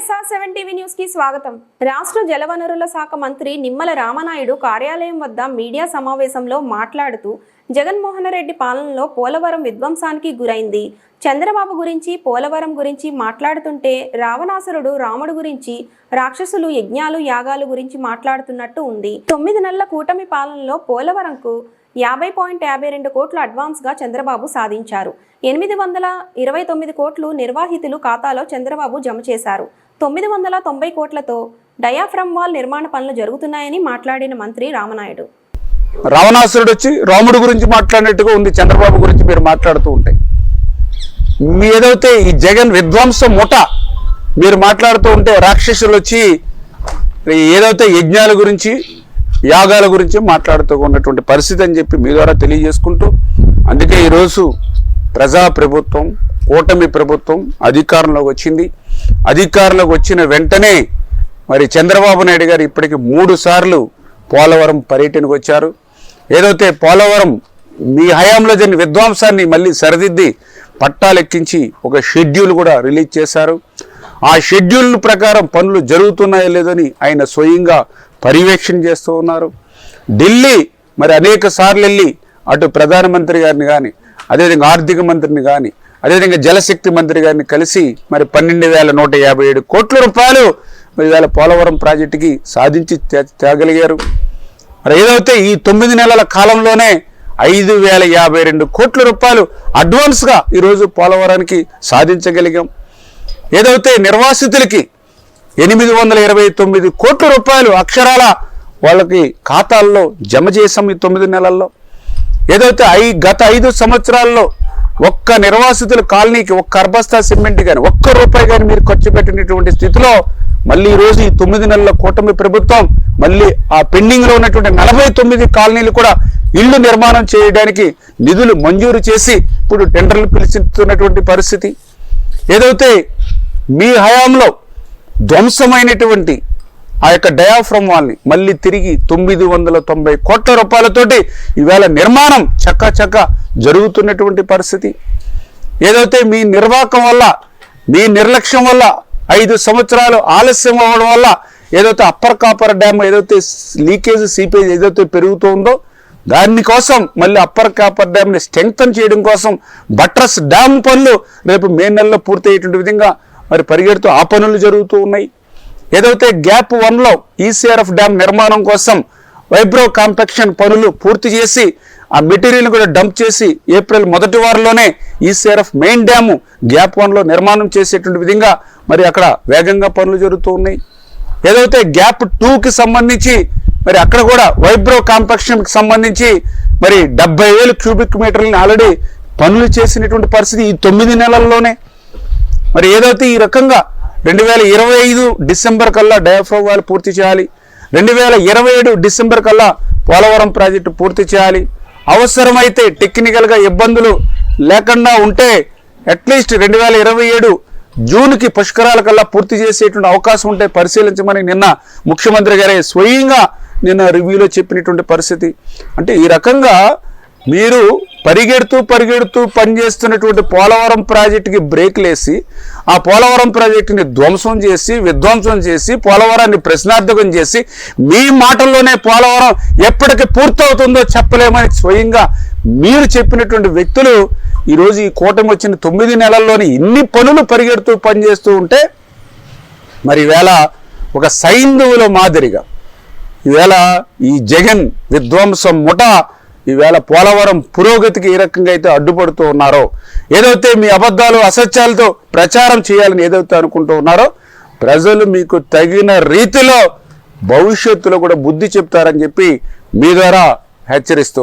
Seven TV న్యూస్కి స్వాగతం. రాష్ట్ర జలవనరుల శాఖ మంత్రి నిమ్మల రామనాయుడు కార్యాలయం వద్ద మీడియా సమావేశంలో మాట్లాడుతూ జగన్మోహన్ రెడ్డి పాలనలో పోలవరం విధ్వంసానికి గురైంది. చంద్రబాబు గురించి పోలవరం గురించి మాట్లాడుతుంటే రావణాసురుడు రాముడు గురించి రాక్షసులు యజ్ఞాలు యాగాలు గురించి మాట్లాడుతున్నట్టు ఉంది. తొమ్మిది నెలల కూటమి పాలనలో పోలవరంకు యాభై పాయింట్ యాభై రెండు కోట్లు అడ్వాన్స్గా చంద్రబాబు సాధించారు. ఎనిమిది వందల ఇరవై తొమ్మిది కోట్లు నిర్వాహితులు ఖాతాలో చంద్రబాబు జమ చేశారు. తొమ్మిది వందల తొంభై కోట్లతో డయాఫ్రమ్ వాల్ నిర్మాణ పనులు జరుగుతున్నాయని మాట్లాడిన మంత్రి రామనాయుడు. రావణాసురుడు వచ్చి రాముడు గురించి మాట్లాడినట్టుగా ఉంది చంద్రబాబు గురించి మీరు మాట్లాడుతూ ఉంటే. మీ ఏదైతే ఈ జగన్ విధ్వంస ముఠ మీరు మాట్లాడుతూ ఉంటే రాక్షసులు వచ్చి ఏదైతే యజ్ఞాల గురించి యాగాల గురించి మాట్లాడుతూ ఉన్నటువంటి పరిస్థితి అని చెప్పి మీ ద్వారా తెలియజేసుకుంటూ అందుకే ఈరోజు ప్రజా ప్రభుత్వం కూటమి ప్రభుత్వం అధికారంలోకి వచ్చింది. అధికారంలోకి వచ్చిన వెంటనే మరి చంద్రబాబు నాయుడు గారు ఇప్పటికి మూడు సార్లు పోలవరం పర్యటనకు వచ్చారు. ఏదైతే పోలవరం మీ హయాంలో జరిగిన విధ్వంసాన్ని మళ్ళీ సరిదిద్ది పట్టాలెక్కించి ఒక షెడ్యూల్ కూడా రిలీజ్ చేశారు. ఆ షెడ్యూల్ ప్రకారం పనులు జరుగుతున్నాయో లేదని ఆయన స్వయంగా పర్యవేక్షణ చేస్తూ ఉన్నారు. ఢిల్లీ మరి అనేక సార్లు వెళ్ళి అటు ప్రధానమంత్రి గారిని కానీ అదేవిధంగా ఆర్థిక మంత్రిని కానీ అదేవిధంగా జలశక్తి మంత్రి గారిని కలిసి మరి పన్నెండు వేల నూట యాభై ఏడు కోట్ల రూపాయలు మరి ఇవాళ పోలవరం ప్రాజెక్టుకి సాధించి తేగలిగారు మరి ఏదైతే ఈ తొమ్మిది నెలల కాలంలోనే ఐదు వేల యాభై రెండు కోట్ల రూపాయలు అడ్వాన్స్గా ఈరోజు పోలవరానికి సాధించగలిగాం. ఏదైతే నిర్వాసితులకి ఎనిమిది వందల ఇరవై తొమ్మిది కోట్ల రూపాయలు అక్షరాల వాళ్ళకి ఖాతాల్లో జమ చేసాం ఈ తొమ్మిది నెలల్లో. ఏదైతే ఐ గత ఐదు సంవత్సరాల్లో ఒక్క నిర్వాసితుల కాలనీకి ఒక్క అర్బస్తా సిమెంట్ కానీ ఒక్క రూపాయి కానీ మీరు ఖర్చు పెట్టినటువంటి స్థితిలో మళ్ళీ ఈరోజు రోజు ఈ తొమ్మిది నెలల కూటమి ప్రభుత్వం మళ్ళీ ఆ పెండింగ్లో ఉన్నటువంటి నలభై తొమ్మిది కాలనీలు కూడా ఇళ్ళు నిర్మాణం చేయడానికి నిధులు మంజూరు చేసి ఇప్పుడు టెండర్లు పిలుచుతున్నటువంటి పరిస్థితి. ఏదైతే మీ హయాంలో ధ్వంసమైనటువంటి ఆ యొక్క డయాఫ్రమ్ వాళ్ళని మళ్ళీ తిరిగి తొమ్మిది వందల తొంభై కోట్ల రూపాయలతోటి ఈవేళ నిర్మాణం చక్క చక్క జరుగుతున్నటువంటి పరిస్థితి. ఏదైతే మీ నిర్వాహకం వల్ల మీ నిర్లక్ష్యం వల్ల ఐదు సంవత్సరాలు ఆలస్యం అవ్వడం వల్ల ఏదైతే అప్పర్ కాపర్ డ్యామ్ ఏదైతే లీకేజ్ సీపేజ్ ఏదైతే పెరుగుతుందో దానికోసం మళ్ళీ అప్పర్ కాపర్ డ్యామ్ని స్ట్రెంగ్తన్ చేయడం కోసం బట్రస్ డ్యామ్ పనులు రేపు మే నెలలో పూర్తయ్యేటువంటి విధంగా మరి పరిగెడుతూ ఆ పనులు జరుగుతూ ఉన్నాయి. ఏదైతే గ్యాప్ వన్లో ఈసీఆర్ఎఫ్ డ్యామ్ నిర్మాణం కోసం వైబ్రో కాంపెక్షన్ పనులు పూర్తి చేసి ఆ మెటీరియల్ కూడా డంప్ చేసి ఏప్రిల్ మొదటి వారంలోనే ఈసీఆర్ఎఫ్ మెయిన్ డ్యాము గ్యాప్ వన్లో నిర్మాణం చేసేటువంటి విధంగా మరి అక్కడ వేగంగా పనులు జరుగుతూ ఉన్నాయి. ఏదైతే గ్యాప్ టూకి సంబంధించి మరి అక్కడ కూడా వైబ్రో కాంపెక్షన్కి సంబంధించి మరి డెబ్బై వేలు క్యూబిక్ మీటర్లని ఆల్రెడీ పనులు చేసినటువంటి పరిస్థితి ఈ తొమ్మిది నెలల్లోనే మరి ఏదైతే ఈ రకంగా రెండు వేల ఇరవై ఐదు డిసెంబర్ కల్లా డయాఫ్రమ్ వాళ్ళు పూర్తి చేయాలి రెండు వేల ఇరవై ఏడు డిసెంబర్ కల్లా పోలవరం ప్రాజెక్టు పూర్తి చేయాలి. అవసరమైతే టెక్నికల్గా ఇబ్బందులు లేకుండా ఉంటే అట్లీస్ట్ రెండు వేల ఇరవై ఏడు జూన్కి పుష్కరాల కల్లా పూర్తి చేసేటువంటి అవకాశం ఉంటే పరిశీలించమని నిన్న ముఖ్యమంత్రి గారే స్వయంగా నిన్న రివ్యూలో చెప్పినటువంటి పరిస్థితి. అంటే ఈ రకంగా మీరు పరిగెడుతూ పరిగెడుతూ పనిచేస్తున్నటువంటి పోలవరం ప్రాజెక్టుకి బ్రేక్లేసి ఆ పోలవరం ప్రాజెక్టుని ధ్వంసం చేసి విధ్వంసం చేసి పోలవరాన్ని ప్రశ్నార్థకం చేసి మీ మాటల్లోనే పోలవరం ఎప్పటికి పూర్తవుతుందో చెప్పలేమని స్వయంగా మీరు చెప్పినటువంటి వ్యక్తులు ఈరోజు ఈ కూటమి వచ్చిన తొమ్మిది నెలల్లోని ఇన్ని పనులు పరిగెడుతూ పనిచేస్తూ ఉంటే మరి ఈవేళ ఒక సైంధవుల మాదిరిగా ఈవేళ ఈ జగన్ విధ్వంసం ముఠ ఈవేళ పోలవరం పురోగతికి ఏ రకంగా అయితే అడ్డుపడుతూ ఉన్నారో ఏదైతే మీ అబద్ధాలు అసత్యాలతో ప్రచారం చేయాలని ఏదైతే అనుకుంటూ ఉన్నారో ప్రజలు మీకు తగిన రీతిలో భవిష్యత్తులో కూడా బుద్ధి చెప్తారని చెప్పి మీ ద్వారా హెచ్చరిస్తూ